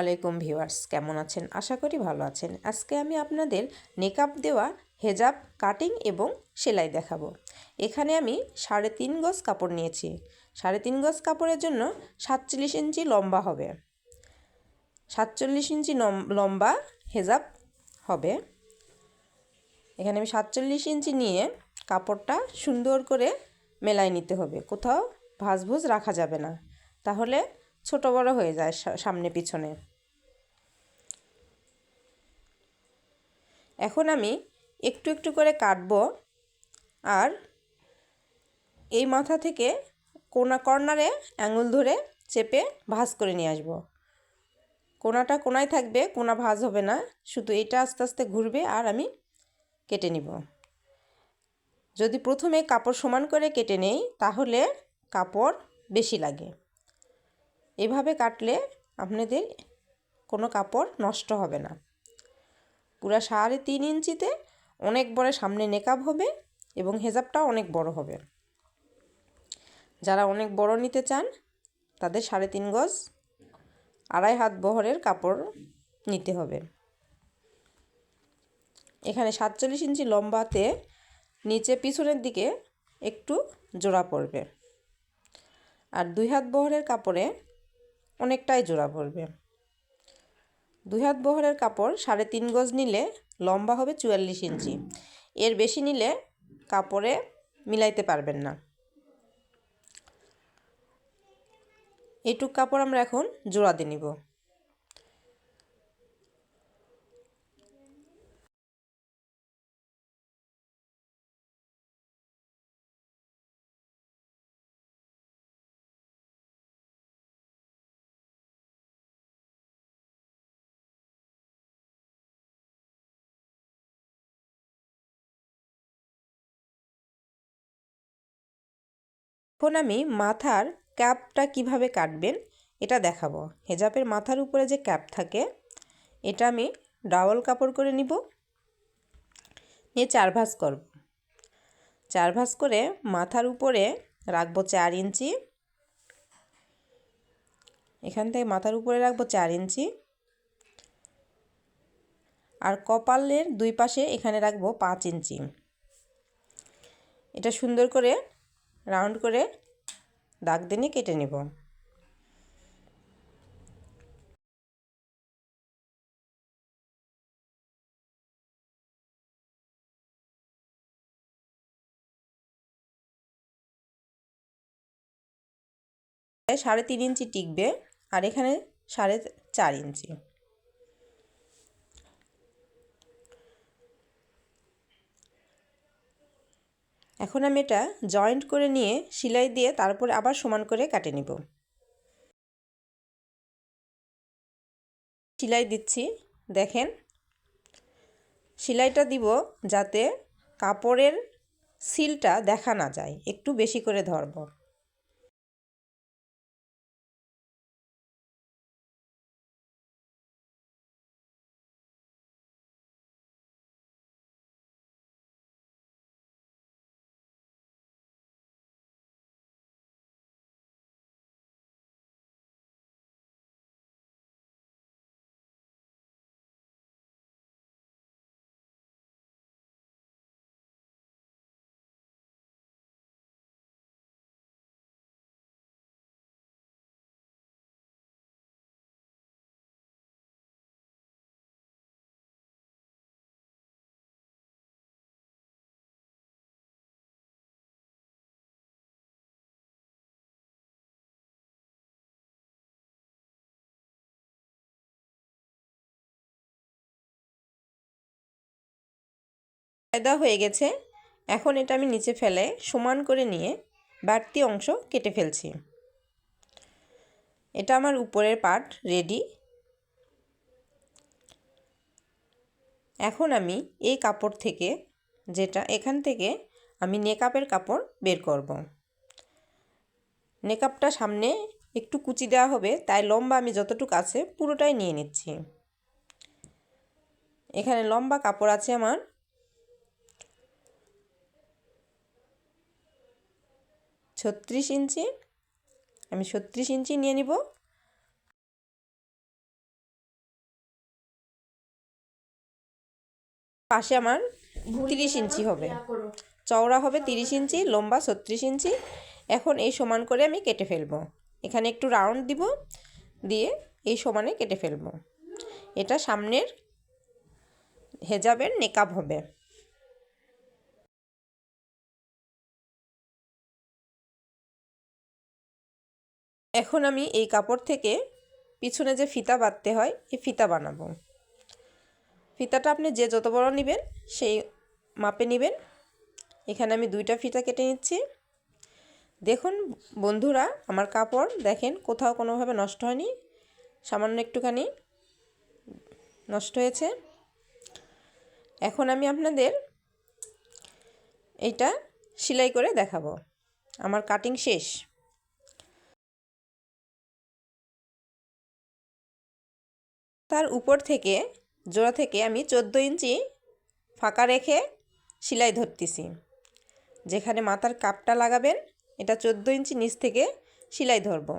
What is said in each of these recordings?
আলাইকুম ভিউয়ার্স, কেমন আছেন? আশা করি ভালো আছেন। আজকে আমি আপনাদের নেকআপ দেওয়া হেজাব, কাটিং এবং সেলাই দেখাবো। এখানে আমি সাড়ে তিন গজ কাপড় নিয়েছি। সাড়ে তিন গজ কাপড়ের জন্য সাতচল্লিশ ইঞ্চি লম্বা হবে। সাতচল্লিশ ইঞ্চি লম্বা হেজাব হবে। এখানে আমি সাতচল্লিশ ইঞ্চি নিয়ে কাপড়টা সুন্দর করে মেলায় নিতে হবে। কোথাও ভাজভুজ রাখা যাবে না। তাহলে ছোট বড় হয়ে যায় সামনে পিছনে। এখন আমি একটু একটু করে কাটব আর এই মাথা থেকে কোনা, কর্নারে আঙুল ধরে চেপে ভাজ করে নিয়ে আসব। কোনাটা কোনায় থাকবে, কোনা ভাজ হবে না, শুধু এটা আস্তে আস্তে ঘুরবে আর আমি কেটে নিব। যদি প্রথমে কাপড় সমান করে কেটে নেই, তাহলে কাপড় বেশি লাগে। এভাবে কাটলে আপনাদের কোনো কাপড় নষ্ট হবে না। পুরা সাড়ে তিন ইঞ্চিতে অনেক বড় সামনে নেকাব হবে এবং হেজাবটাও অনেক বড় হবে। যারা অনেক বড় নিতে চান, তাদের সাড়ে তিন গজ, আড়াই হাত বহরের কাপড় নিতে হবে। এখানে সাতচল্লিশ ইঞ্চি লম্বাতে নিচে পিছনের দিকে একটু জোড়া পড়বে। আর দুই হাত বহরের কাপড়ে অনেকটাই জোড়া পড়বে। দুই হাত বহরের কাপড় সাড়ে তিন গজ নিলে লম্বা হবে চুয়াল্লিশ ইঞ্চি। এর বেশি নিলে কাপড়ে মিলাইতে পারবেন না। এটুক কাপড় আমরা এখন জোড়া দিয়ে নিব। এখন আমি মাথার ক্যাপটা কীভাবে কাটবেন এটা দেখাবো। হেজাবের মাথার উপরে যে ক্যাপ থাকে, এটা আমি ডাবল কাপড় করে নিব। নিয়ে চার ভাঁজ করব। চার ভাঁজ করে মাথার উপরে রাখব চার ইঞ্চি। এখান থেকে মাথার উপরে রাখব চার ইঞ্চি। আর কপালের দুই পাশে এখানে রাখব পাঁচ ইঞ্চি। এটা সুন্দর করে রাউন্ড করে দাগ দিনে কেটে নেব। সাড়ে তিন ইঞ্চি টিকবে আর এখানে সাড়ে চার ইঞ্চি। এখন আমি এটা জয়েন্ট করে নিয়ে সেলাই দিয়ে তারপরে আবার সমান করে কাটে নিব। সেলাই দিচ্ছি, দেখেন। সেলাইটা দিব যাতে কাপড়ের সিলটা দেখা না যায়, একটু বেশি করে ধরব। ফায়দা হয়ে গেছে। এখন এটা আমি নিচে ফেলে সমান করে নিয়ে বাড়তি অংশ কেটে ফেলছি। এটা আমার উপরের পার্ট রেডি এখন আমি এই কাপড় থেকে যেটা এখান থেকে আমি নেকাপের কাপড় বের করব। নেকাপটা সামনে একটু কুচি দেওয়া হবে, তাই লম্বা আমি যতটুকু আছে পুরোটাই নিয়ে নিচ্ছি। এখানে লম্বা কাপড় আছে আমার ছত্রিশ ইঞ্চি। আমি ছত্রিশ ইঞ্চি নিয়ে নিব। পাশে আমার তিরিশ ইঞ্চি হবে। চওড়া হবে তিরিশ ইঞ্চি লম্বা ছত্রিশ ইঞ্চি। এখন এই সমান করে আমি কেটে ফেলব। এখানে একটু রাউন্ড দিব দিয়ে এই সমানে কেটে ফেলব। এটা সামনের হেজাবের নেকাব হবে। এখন আমি এই কাপড় থেকে পিছনে যে ফিতা বাঁধতে হয়, এই ফিতা বানাবো। ফিতাটা আপনি যে যত বড় নেবেন, সেই মাপে নেবেন। এখানে আমি দুইটা ফিতা কেটে নিচ্ছি। দেখুন বন্ধুরা, আমার কাপড় দেখেন কোথাও কোনোভাবে নষ্ট হয়নি। সামান্য একটুখানি নষ্ট হয়েছে। এখন আমি আপনাদের এইটা সেলাই করে দেখাবো। আমার কাটিং শেষ। তার উপর থেকে, জোড়া থেকে আমি চোদ্দ ইঞ্চি ফাঁকা রেখে সেলাই ধরতেছি। যেখানে মাথার কাপটা লাগাবেন, এটা চোদ্দ ইঞ্চি নিচ থেকে সেলাই ধরবো।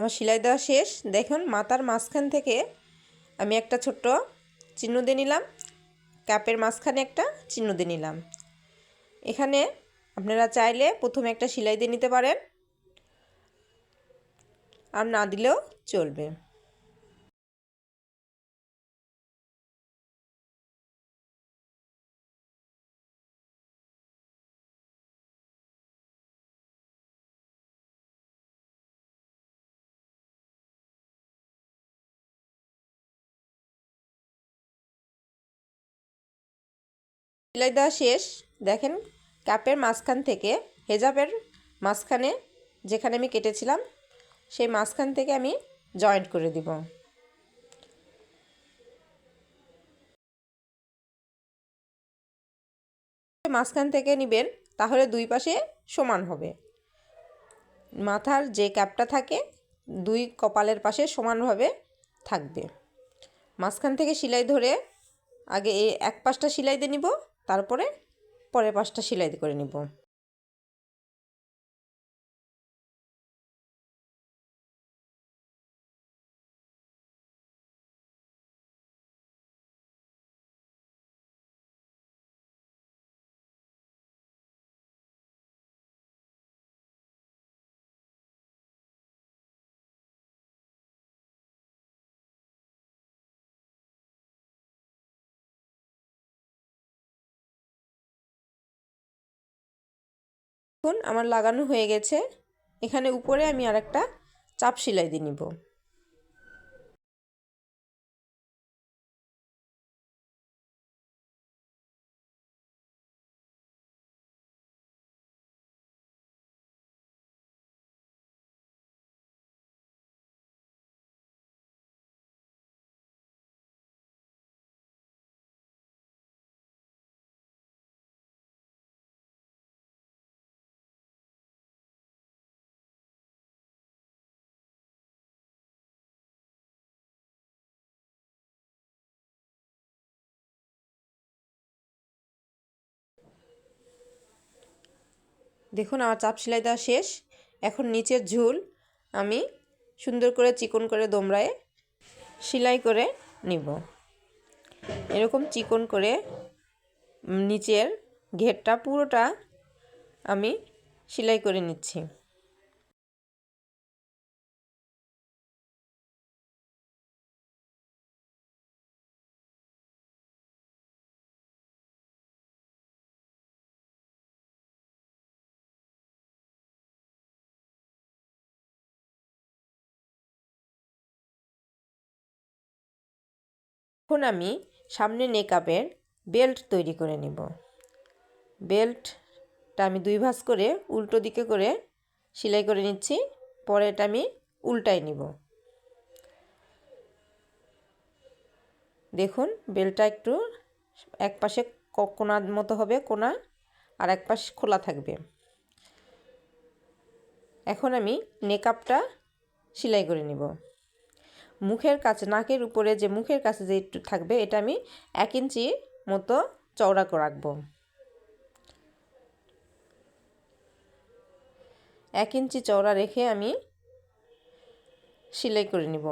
আমার সেলাই দেওয়া শেষ। দেখুন, মাথার মাঝখান থেকে আমি একটা ছোট্ট চিহ্ন দিয়ে নিলাম। কাপের মাঝখানে একটা চিহ্ন দিয়ে নিলাম। এখানে আপনারা চাইলে প্রথমে একটা সেলাই দিয়ে নিতে পারেন। আর না দিলেও চলবে। সেলাই দেওয়া শেষ। দেখেন ক্যাপের মাঝখান থেকে, হেজাবের মাঝখানে যেখানে আমি কেটেছিলাম, সেই মাঝখান থেকে আমি জয়েন্ট করে দিব। মাঝখান থেকে নেবেন, তাহলে দুই পাশে সমান হবে। মাথার যে ক্যাপটা থাকে, দুই কপালের পাশে সমানভাবে থাকবে। মাঝখান থেকে সেলাই ধরে, আগে এক পাশটা সেলাই দিয়ে নিব তারপরে পরের পাশটা সেলাই করে নিব। দেখুন আমার লাগানো হয়ে গেছে। এখানে উপরে আমি আর একটা চাপ সেলাই দিয়ে নিব। দেখুন, আমার চাপ সেলাই দেওয়া শেষ। এখন নিচের ঝুল আমি সুন্দর করে চিকন করে দোমরায় সেলাই করে নিব। এরকম চিকন করে নিচের ঘেরটা পুরোটা আমি সেলাই করে নিচ্ছি। এখন আমি সামনে নেকআপের বেল্ট তৈরি করে নিব। বেল্টটা আমি দুই ভাঁজ করে উল্টো দিকে করে সেলাই করে নিচ্ছি পরে এটা আমি উল্টাই নিব। দেখুন বেলটা একটু এক পাশে কোনার মতো হবে কোনা, আর এক পাশ খোলা থাকবে। এখন আমি নেকআপটা সেলাই করে নিব। মুখের কাছে, নাকের উপরে যে মুখের কাছে যে একটু থাকবে, এটা আমি এক ইঞ্চি মতো চওড়া করে রাখব। এক ইঞ্চি চওড়া রেখে আমি সেলাই করে নিব।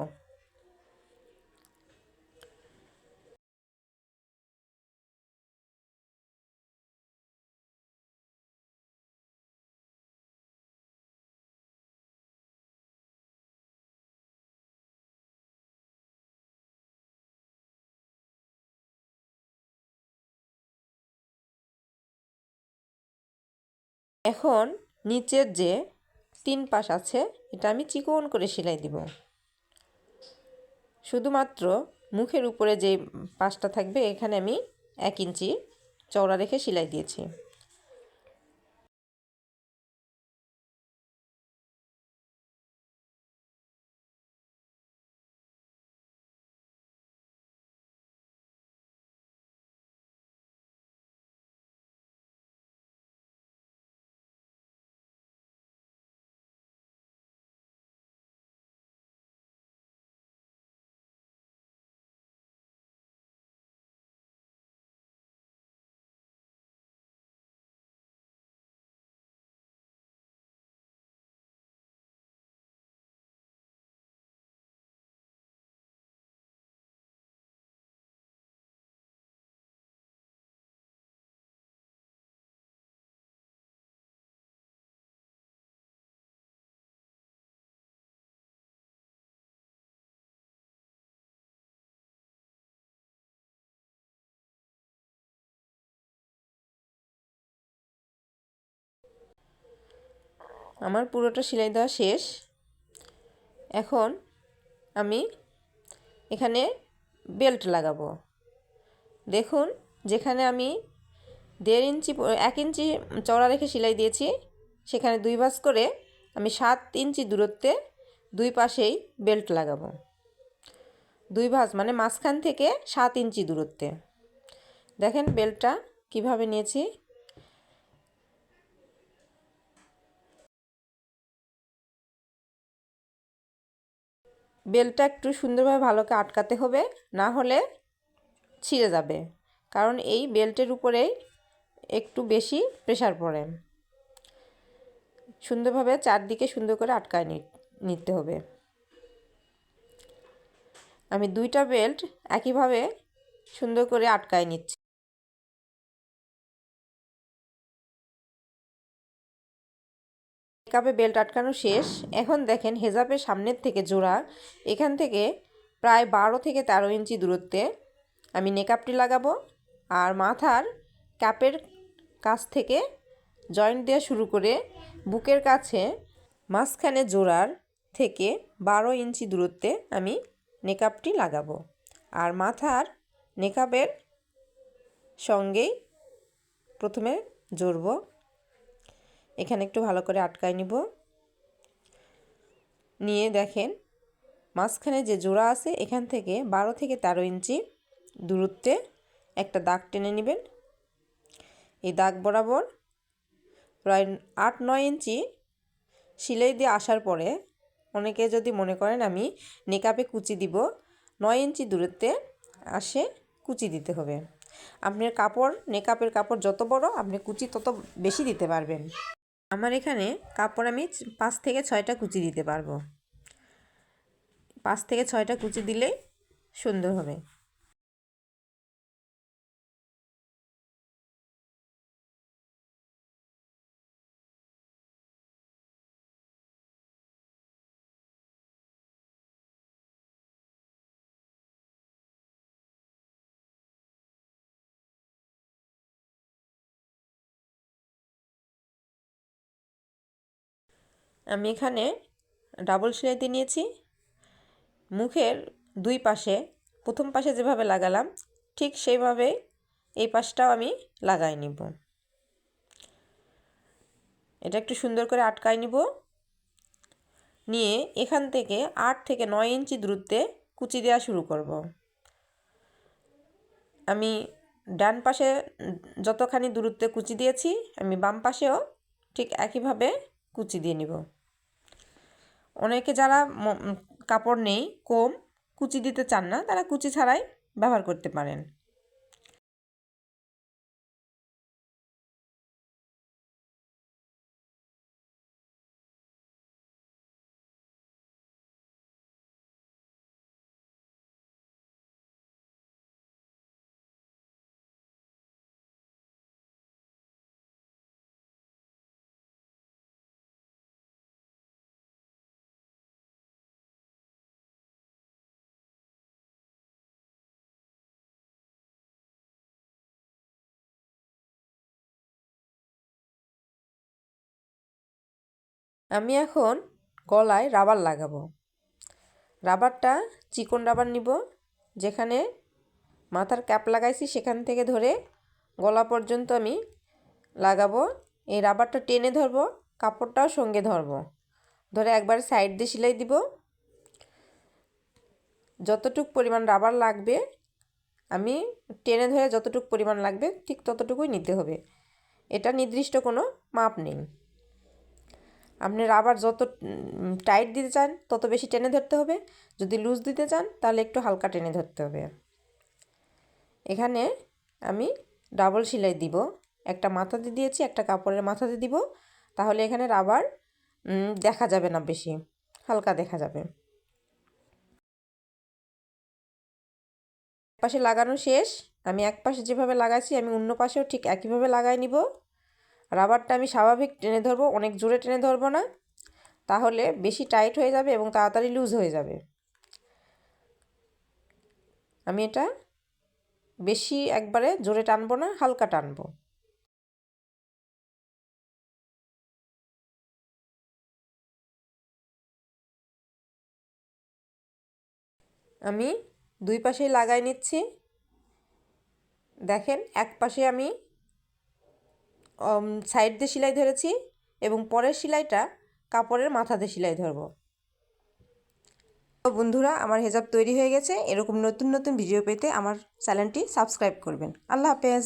এখন নিচের যে তিন পাশ আছে, এটা আমি চিকন করে সেলাই দিব। শুধুমাত্র মুখের উপরে যে পাশটা থাকবে, এখানে আমি এক ইঞ্চি চওড়া রেখে সেলাই দিয়েছি। আমার পুরোটা সেলাই দেওয়া শেষ। এখন আমি এখানে বেল্ট লাগাবো। দেখুন, যেখানে আমি দেড় ইঞ্চি এক ইঞ্চি চওড়া রেখে সেলাই দিয়েছি, সেখানে দুই ভাঁজ করে আমি সাত ইঞ্চি দূরত্বে দুই পাশেই বেল্ট লাগাবো। দুই ভাঁজ মানে মাঝখান থেকে সাত ইঞ্চি দূরত্বে। দেখেন বেল্টটা কীভাবে নিয়েছি। বেলটা একটু সুন্দরভাবে ভালো করে আটকাতে হবে, না হলে ছিঁড়ে যাবে। কারণ এই বেল্টের উপরেই একটু বেশি প্রেশার পড়ে। সুন্দরভাবে চারদিকে সুন্দর করে আটকায় নিতে হবে। আমি দুইটা বেল্ট একইভাবে সুন্দর করে আটকায় নিচ্ছি। কাপে বেল্ট আটকানো শেষ। এখন দেখেন হেজাবের সামনের থেকে জোড়া। এখান থেকে প্রায় বারো থেকে তেরো ইঞ্চি দূরত্বে আমি নেকাপটি লাগাবো। আর মাথার ক্যাপের কাছ থেকে জয়েন্ট দেওয়া শুরু করে বুকের কাছে মাঝখানে জোড়ার থেকে বারো ইঞ্চি দূরত্বে আমি নেকাপটি লাগাবো। আর মাথার নেকাপের সঙ্গেই প্রথমে জড়ব। এখানে একটু ভালো করে আটকায় নিব। নিয়ে দেখেন, মাঝখানে যে জোড়া আছে, এখান থেকে বারো থেকে তেরো ইঞ্চি দূরত্বে একটা দাগ টেনে নেবেন। এই দাগ বরাবর প্রায় আট নয় ইঞ্চি সিলাই দিয়ে আসার পরে অনেকে যদি মনে করেন আমি নেকাপে কুচি দিব, নয় ইঞ্চি দূরত্বে আসে কুচি দিতে হবে। আপনার কাপড়, নেকাপের কাপড় যত বড়, আপনি কুচি তত বেশি দিতে পারবেন। আমার এখানে কাপড় আমি পাঁচ থেকে ছয়টা কুচি দিতে পারব। পাঁচ থেকে ছয়টা কুচি দিলেই সুন্দর হবে। আমি এখানে ডাবল সেলাইতে নিয়েছি। মুখের দুই পাশে, প্রথম পাশে যেভাবে লাগালাম, ঠিক সেইভাবে এই পাশটাও আমি লাগাই নিব। এটা একটু সুন্দর করে আটকাই নিব। নিয়ে এখান থেকে আট থেকে নয় ইঞ্চি দূরত্বে কুচি দেওয়া শুরু করব। আমি ডান পাশে যতখানি দূরত্বে কুচি দিয়েছি, আমি বাম পাশেও ঠিক একইভাবে কুচি দিয়ে নিব। অনেকে যারা কাপড় নেই, কম, কুচি দিতে চান না, তারা কুচি ছাড়াই ব্যবহার করতে পারেন। আমি এখন গলায় রাবার লাগাবো। রাবারটা চিকন রাবার নিব, যেখানে মাথার ক্যাপ লাগাইছি সেখান থেকে ধরে গলা পর্যন্ত আমি লাগাবো। এই রাবারটা টেনে ধরবো, কাপড়টাও সঙ্গে ধরবো। ধরে একবার সাইড দিয়ে সেলাই দিব। যতটুক পরিমাণ রাবার লাগবে, আমি টেনে ধরে যতটুক পরিমাণ লাগবে, ঠিক ততটুকুই নিতে হবে। এটা নির্দিষ্ট কোনো মাপ নেই। আপনি রাবার যত টাইট দিতে চান, তত বেশি টেনে ধরতে হবে। যদি লুজ দিতে চান, তাহলে একটু হালকা টেনে ধরতে হবে। এখানে আমি ডাবল সেলাই দিব। একটা মাথাতে দিয়েছি, একটা কাপড়ের মাথাতে দিব। তাহলে এখানে রাবার দেখা যাবে না বেশি। হালকা দেখা যাবে। পাশে লাগানো শেষ। আমি এক পাশে যেভাবে লাগাইছি আমি অন্য পাশেও ঠিক একইভাবে লাগাই নিব। রাবারটা আমি স্বাভাবিক টেনে ধরবো, অনেক জোরে টেনে ধরবো না। তাহলে বেশি টাইট হয়ে যাবে এবং তাড়াতাড়ি লুজ হয়ে যাবে। আমি এটা বেশি একবারে জোরে টানবো না, হালকা টানবো। আমি দুই পাশেই লাগাই নিচ্ছি। দেখেন, এক পাশে আমি সাইড দিয়ে সেলাই ধরেছি এবং পরের সেলাইটা কাপড়ের মাথা দিয়ে সেলাই ধরবো। বন্ধুরা, আমার হেজাব তৈরি হয়ে গেছে। এরকম নতুন নতুন ভিডিও পেতে আমার চ্যানেলটি সাবস্ক্রাইব করবেন। আল্লাহ হাফেজ।